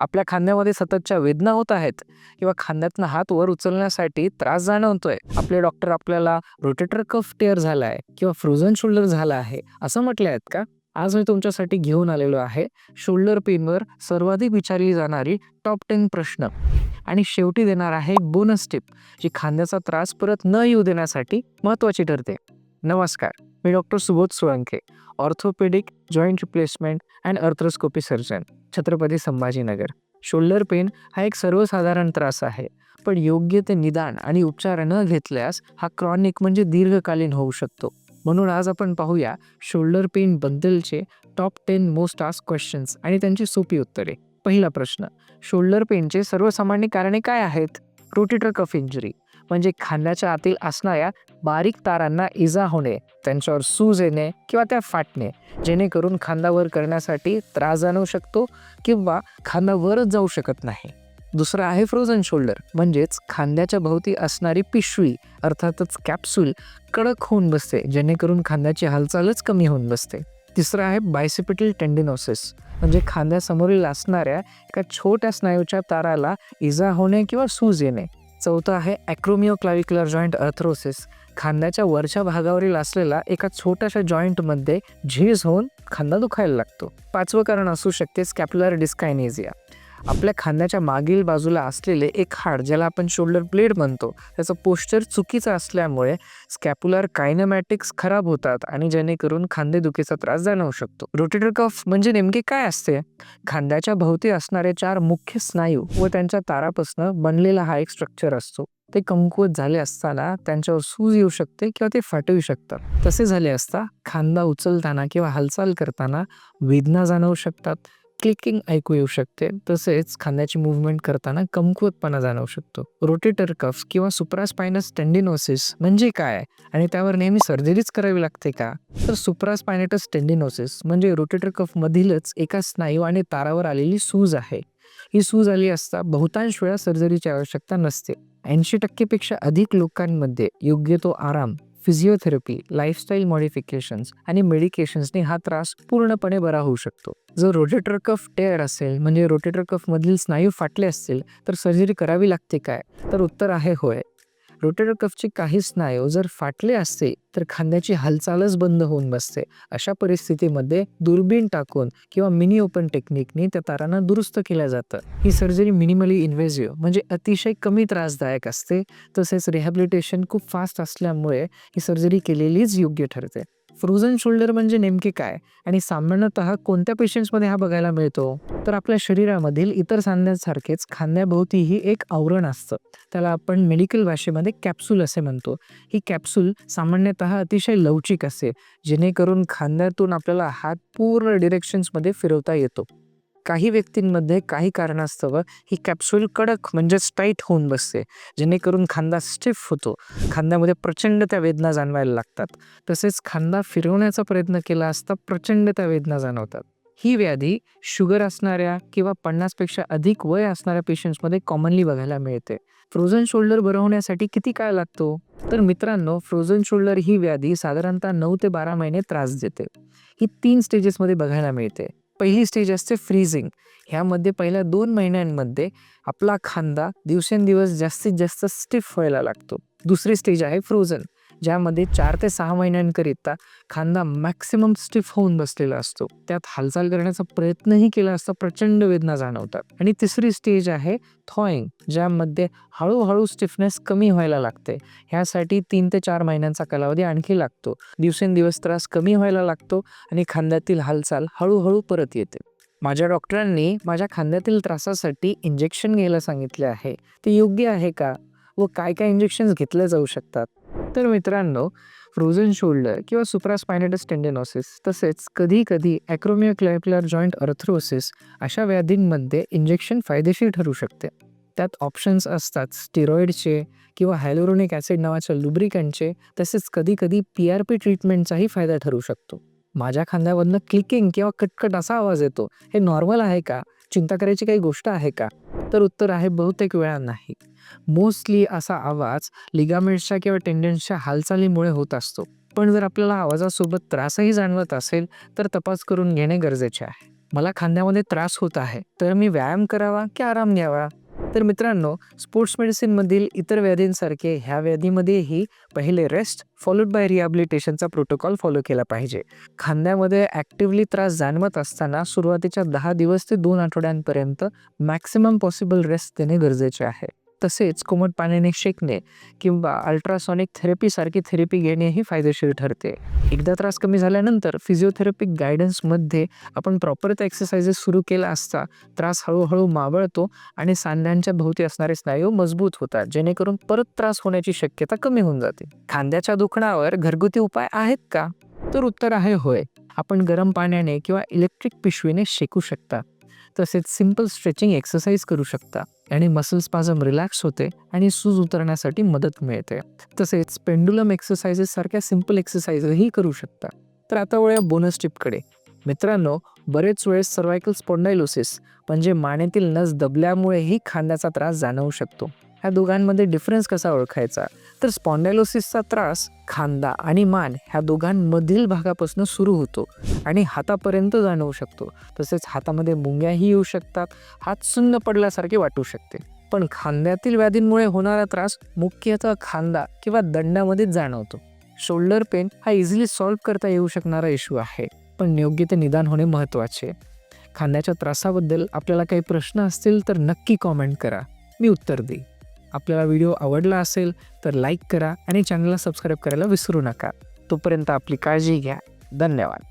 आपल्या खांद्यामध्ये सततच्या वेदना होत आहेत किंवा खांद्यातनं हात वर उचलण्यासाठी त्रास जाणवतोय. आपले डॉक्टर आपल्याला रोटेटर कफ टेअर झाला आहे किंवा फ्रोझन शोल्डर झाला आहे असं म्हटले आहेत का? आज मी तुमच्यासाठी घेऊन आलेलो आहे शोल्डर पेनवर सर्वाधिक विचारली जाणारी टॉप टेन प्रश्न. आणि शेवटी देणार आहे बोनस टिप जी खांद्याचा त्रास परत न येऊ देण्यासाठी महत्त्वाची ठरते. नमस्कार मी doctor Subodh Solanke orthopaedic joint replacement and arthroscopy surgeon Chhatrapati Sambhajinagar. Shoulder pain हा एक सर्वसाधारण त्रास आहे पण योग्य ते निदान आणि उपचार न घेतल्यास हा क्रॉनिक म्हणजे दीर्घकालीन होऊ शकतो. म्हणून आज आपण पाहूया शोल्डर पेन बद्दलचे top ten most ask questions आणि त्यांची सोपी उत्तरे. पहिला प्रश्न शोल्डर पेनचे सर्वसामान्य कारणे काय आहेत? Rotator cuff injury. म्हणजे खांद्याच्या आतील असणाऱ्या बारीक तारांना इजा होणे त्यांच्यावर सूज येणे किंवा त्या फाटणे जेणेकरून खांदावर करण्यासाठी त्रास जाणवू शकतो किंवा खांदावरच जाऊ शकत नाही. दुसरं आहे फ्रोझन शोल्डर म्हणजेच खांद्याच्या भोवती असणारी पिशवी अर्थातच कॅप्सूल कडक होऊन बसते जेणेकरून खांद्याची हालचालच कमी होऊन बसते. तिसरं आहे बायसिपिटल टेंडिनोसिस म्हणजे खांद्यासमोरील असणाऱ्या एका छोट्या स्नायूच्या ताराला इजा होणे किंवा सूज येणे. चौथं आहे ॲक्रोमिओ क्लाविक्युलर जॉईंट अर्थ्रोसिस. खांद्याच्या वरच्या भागावरील असलेला एका छोट्याशा जॉईंटमध्ये झीज होऊन खांदा दुखायला लागतो. पाचवं कारण असू शकते स्कॅप्युलर डिस्कायनेझिया आपल्या खांद्याच्या मागील बाजूला असलेले एक हाड ज्याला आपण शोल्डर ब्लेड म्हणतो त्याचं पोस्चर चुकीचं असल्यामुळे स्कॅप्युलर कायनमॅटिक्स खराब होतात आणि जेणेकरून खांदेदुखीचा त्रास जाणवू शकतो. रोटेटर कफ म्हणजे नेमके काय असते? खांद्याच्या भोवती असणारे चार मुख्य स्नायू व त्यांच्या तारापासून बनलेला हा एक स्ट्रक्चर असतो. ते कमकुवत झाले असताना त्यांच्यावर सूज येऊ शकते किंवा ते फाटवू शकतात. तसे झाले असता खांदा उचलताना किंवा हालचाल करताना वेदना जाणवू शकतात. क्लिकिंग ऐकू येऊ शकते. तसेच खांद्याची मुवमेंट करताना कमकुवतपणा जाणवू शकतो. रोटेटर कफ किंवा सुप्रास्पायनस टेंडिनोसिस म्हणजे काय? आणि त्यावर नेहमी सर्जरीच करावी लागते का? तर सुप्रास्पायनेटस टेंडिनोसिस म्हणजे रोटेटर कफ मधीलच एका स्नायू आणि तारावर आलेली सूज आहे. ही सूज आली असता बहुतांश वेळा सर्जरीची आवश्यकता नसते. ऐंशी टक्केपेक्षा अधिक लोकांमध्ये योग्य तो आराम फिजिओथेरपी लाईफस्टाईल मॉडिफिकेशन्स आणि मेडिकेशन्सने हा त्रास पूर्णपणे बरा होऊ शकतो. जर रोटेटर कफ टेअर असेल म्हणजे रोटेटर कफ मधील स्नायू फाटले असतील तर सर्जरी करावी लागते काय? तर उत्तर आहे होय. रोटेटर कफचे काही स्नायू हो. जर फाटले असते तर खांद्याची हालचालच बंद होऊन बसते. अशा परिस्थितीमध्ये दुर्बीण टाकून किंवा मिनी ओपन टेक्निकने त्या तारांना दुरुस्त केल्या जातं. ही सर्जरी मिनिमली इन्व्हेजिव्ह म्हणजे अतिशय कमी त्रासदायक असते. तसेच रिहॅबिलिटेशन खूप फास्ट असल्यामुळे ही सर्जरी केलेलीच योग्य ठरते. फ्रोझन शोल्डर म्हणजे नेमके काय? आणि सामान्यतः कोणत्या पेशंट्समध्ये हा बघायला मिळतो? तर आपल्या शरीरामधील इतर सांध्यांसारखेच खांद्याभोवतीही एक आवरण असतं. त्याला आपण मेडिकल भाषेमध्ये कॅप्सूल असे म्हणतो. ही कॅप्सूल सामान्यतः अतिशय लवचिक असते जेणेकरून खांद्यातून आपल्याला हात पूर्ण डिरेक्शन्समध्ये फिरवता येतो. काही व्यक्तींमध्ये काही कारणास्तव ही कॅप्सूल कडक म्हणजेच टाईट होऊन बसते जेणेकरून खांदा स्टिफ होतो. खांद्यामध्ये प्रचंड त्या वेदना जाणवायला लागतात. तसेच खांदा फिरवण्याचा प्रयत्न केला असता प्रचंड त्या वेदना जाणवतात. ही व्याधी शुगर असणाऱ्या किंवा पन्नासपेक्षा अधिक वय असणाऱ्या पेशंट्समध्ये कॉमनली बघायला मिळते. फ्रोझन शोल्डर बरं होण्यासाठी किती काळ लागतो? तर मित्रांनो फ्रोझन शोल्डर ही व्याधी साधारणतः नऊ ते बारा महिने त्रास देते. ही तीन स्टेजेसमध्ये बघायला मिळते. पहिली स्टेज असते फ्रीझिंग ह्यामध्ये पहिल्या दोन महिन्यांमध्ये आपला खांदा दिवसेंदिवस जास्तीत जास्त स्टिफ व्हायला लागतो. दुसरी स्टेज आहे फ्रोझन ज्यामध्ये चार ते सहा महिन्यांकरिता खांदा मॅक्सिमम स्टिफ होऊन बसलेला असतो. त्यात हालचाल करण्याचा प्रयत्नही केला असता प्रचंड वेदना जाणवतात. आणि तिसरी स्टेज आहे थॉईंग ज्यामध्ये हळूहळू स्टिफनेस कमी व्हायला लागते. ह्यासाठी तीन ते चार महिन्यांचा कालावधी आणखी लागतो. दिवसेंदिवस त्रास कमी व्हायला लागतो आणि खांद्यातील हालचाल हळूहळू परत येते. माझ्या डॉक्टरांनी माझ्या खांद्यातील त्रासासाठी इंजेक्शन घ्यायला सांगितले आहे. ते योग्य आहे का? व काय काय इंजेक्शन्स घेतले जाऊ शकतात? तर मित्रांनो फ्रोझन शोल्डर किंवा सुप्रास्पायनेटस टेंडेनॉसिस तसेच कधी कधी ॲक्रोमिओ क्लॅप्युलर जॉईंट अर्थ्रोसिस अशा व्याधींमध्ये इंजेक्शन फायदेशीर ठरू शकते. त्यात ऑप्शन्स असतात स्टिरॉइडचे किंवा हायलोरोनिक ॲसिड नावाच्या लुब्रिकंटचे तसेच कधी कधी पी आर पी ट्रीटमेंटचाही फायदा ठरू शकतो. माझ्या खांद्यामधनं क्लिकिंग किंवा कटकट असा आवाज येतो हे नॉर्मल आहे का? चिंता करायची काही गोष्ट आहे का? तर उत्तर आहे बहुतेक वेळा नाही. मोस्टली असा आवाज लिगामेंट्सच्या किंवा टेंडन्सच्या हालचालीमुळे होत असतो. पण जर आपल्याला आवाजासोबत त्रासही जाणवत असेल तर तपास करून घेणे गरजेचे आहे. मला खांद्यामध्ये त्रास होत आहे तर मी व्यायाम करावा की आराम घ्यावा? तर मित्रांनो स्पोर्ट्स मेडिसिनमधील इतर व्याधींसारखे ह्या व्याधीमध्येही पहिले रेस्ट फॉलोड बाय रिहॅबिलिटेशनचा प्रोटोकॉल फॉलो केला पाहिजे. खांद्यामध्ये ॲक्टिव्हली त्रास जाणवत असताना सुरुवातीच्या दहा दिवस ते दोन आठवड्यांपर्यंत मॅक्सिमम पॉसिबल रेस्ट देणे गरजेचे आहे. तसेच कोमट पाण्याने शेकणे किंवा अल्ट्रासॉनिक थेरपीसारखी थेरपी घेणेही फायदेशीर ठरते. एकदा त्रास कमी झाल्यानंतर फिजिओथेरपिक गायडन्समध्ये आपण प्रॉपर त्या एक्सरसाइजेस सुरू केला असता त्रास हळूहळू मावळतो आणि सांध्यांच्या भोवती असणारे स्नायू मजबूत होतात जेणेकरून परत त्रास होण्याची शक्यता कमी होऊन जाते. खांद्याच्या दुखण्यावर घरगुती उपाय आहेत का? तर उत्तर आहे होय. आपण गरम पाण्याने किंवा इलेक्ट्रिक पिशवीने शेकू शकता. तसेच सिंपल स्ट्रेचिंग एक्सरसाइज करू शकता. आणि मसल स्पाझम रिलॅक्स होते आणि सूज उतरण्यासाठी मदत मिळते. तसेच पेंडुलम एक्सरसाइजेस सारख्या सिंपल एक्सरसाइजही करू शकता. तर आता वळूया बोनस टिपकडे मित्रांनो बरेच वेळेस सर्वायकल स्पॉन्डायलोसिस म्हणजे मानेतील नस दबल्यामुळेही खांद्याचा त्रास जाणवू शकतो. ह्या दोघांमध्ये डिफरन्स कसा ओळखायचा? तर स्पॉन्डायलोसिसचा त्रास खांदा आणि मान ह्या दोघांमधील भागापासून सुरू होतो आणि हातापर्यंत जाणवू शकतो. तसेच हातामध्ये मुंग्याही येऊ शकतात हात सुन्न पडल्यासारखे वाटू शकते. पण खांद्यातील व्याधींमुळे होणारा त्रास मुख्यतः खांदा किंवा दंडामध्येच जाणवतो. शोल्डर पेन हा इझिली सॉल्व्ह करता येऊ शकणारा इश्यू आहे पण योग्य ते निदान होणे महत्त्वाचे. खांद्याच्या त्रासाबद्दल आपल्याला काही प्रश्न असतील तर नक्की कॉमेंट करा. मी उत्तर देईन. आपल्याला व्हिडिओ आवडला असेल तर लाईक करा आणि चॅनलला सबस्क्राईब करायला विसरू नका. तोपर्यंत आपली काळजी घ्या. धन्यवाद.